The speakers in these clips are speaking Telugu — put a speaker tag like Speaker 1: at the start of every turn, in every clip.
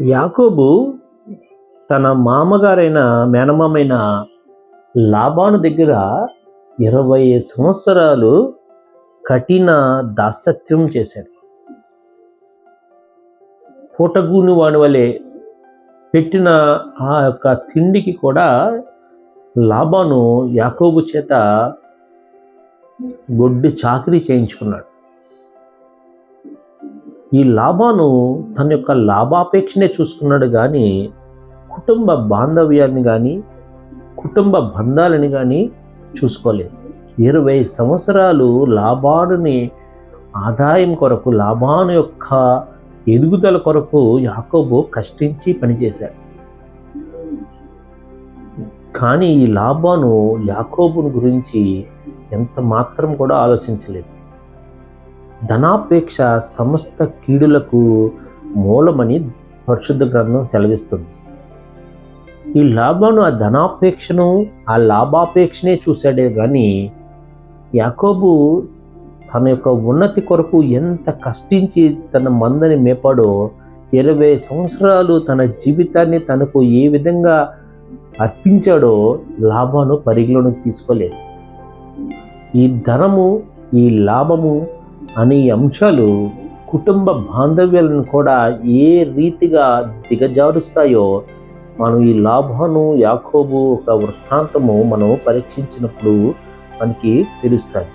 Speaker 1: యాకోబు తన మామగారైన మేనమామైన లాభాను దగ్గర ఇరవై సంవత్సరాలు కఠిన దాసత్యం చేశాడు. పూటగూని వాడి వలె పెట్టిన ఆ యొక్క తిండికి కూడా లాభాను యాకోబు చేత గొడ్డు చాకరీ చేయించుకున్నాడు. ఈ లాభాను తన యొక్క లాభాపేక్షనే చూసుకున్నాడు కానీ కుటుంబ బాంధవ్యాన్ని కానీ కుటుంబ బంధాలని కానీ చూసుకోలేదు. ఇరవై సంవత్సరాలు లాభానుని ఆదాయం కొరకు లాభాను యొక్క ఎదుగుదల కొరకు యాకోబు కష్టించి పనిచేశాడు. కానీ ఈ లాభాను యాకోబుని గురించి ఎంత మాత్రం కూడా ఆలోచించలేదు. ధనాపేక్ష సమస్త కీడులకు మూలమని పరిశుద్ధ గ్రంథం సెలవిస్తుంది. ఈ లాభాను ఆ ధనాపేక్షను ఆ లాభాపేక్షనే చూశాడే కానీ యాకోబు తన యొక్క ఉన్నతి కొరకు ఎంత కష్టించి తన మందని మేపాడో ఇరవై సంవత్సరాలు తన జీవితాన్ని తనకు ఏ విధంగా అర్పించాడో లాభాను పరిగణలోకి తీసుకోలేదు. ఈ ధనము ఈ లాభము అనే అంశాలు కుటుంబ బాంధవ్యాలను కూడా ఏ రీతిగా దిగజారుస్తాయో మనం ఈ లాభాను యాకోబు ఒక వృత్తాంతము మనం పరీక్షించినప్పుడు మనకి తెలుస్తుంది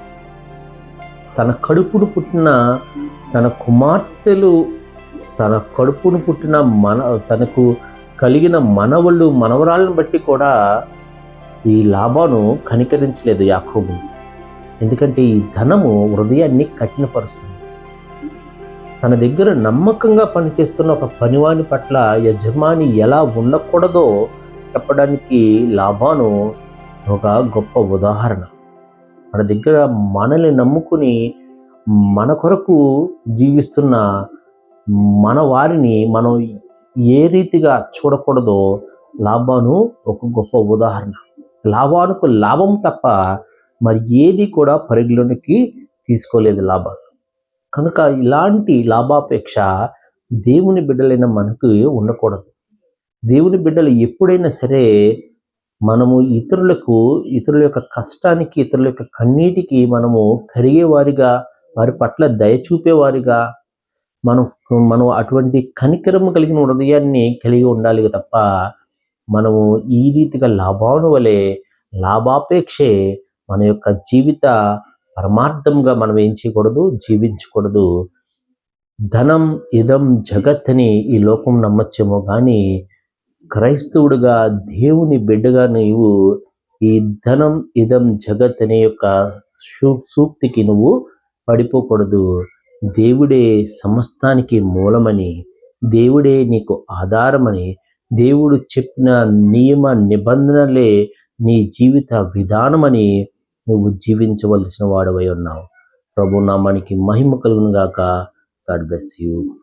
Speaker 1: తన కడుపును పుట్టిన తన కుమార్తెలు తన కడుపును పుట్టిన మన తనకు కలిగిన మనవళ్ళు మనవరాలను బట్టి కూడా ఈ లాభాను కనికరించలేదు యాకోబు. ఎందుకంటే ఈ ధనము హృదయాన్ని కఠినపరుస్తుంది. తన దగ్గర నమ్మకంగా పనిచేస్తున్న ఒక పనివాని పట్ల యజమాని ఎలా ఉండకూడదో చెప్పడానికి లాభాను ఒక గొప్ప ఉదాహరణ. మన దగ్గర మనల్ని నమ్ముకుని మన కొరకు జీవిస్తున్న మన వారిని మనం ఏ రీతిగా చూడకూడదో లాభాను ఒక గొప్ప ఉదాహరణ. లాభానికి లాభం తప్ప మరి ఏది కూడా పరిగణలోనికి తీసుకోలేదు లాభాలు కనుక ఇలాంటి లాభాపేక్ష దేవుని బిడ్డలైన మనకు ఉండకూడదు. దేవుని బిడ్డలు ఎప్పుడైనా సరే మనము ఇతరులకు ఇతరుల యొక్క కష్టానికి ఇతరుల యొక్క కన్నీటికి మనము కరిగేవారిగా వారి పట్ల దయ చూపేవారిగా మనం మనం అటువంటి కనికరము కలిగిన హృదయాన్ని కలిగి ఉండాలి తప్ప మనము ఈ రీతిగా లాభాను వలె లాభాపేక్షే మన యొక్క జీవిత పరమార్థంగా మనం ఏం చేయకూడదు? జీవించకూడదు. ధనం ఇదం జగత్ అని ఈ లోకం నమ్మచ్చేమో కానీ క్రైస్తవుడిగా దేవుని బిడ్డగా నీవు ఈ ధనం ఇదం జగత్ అనే యొక్క సూక్తికి నువ్వు పడిపోకూడదు. దేవుడే సమస్తానికి మూలమని దేవుడే నీకు ఆధారమని దేవుడు చెప్పిన నియమ నిబంధనలే నీ జీవిత విధానమని నువ్వు జీవించవలసిన వాడవై ఉన్నావు. ప్రభు నామానికి మహిమ కలుగును గాక గాడ్ బ్లెస్ యూ.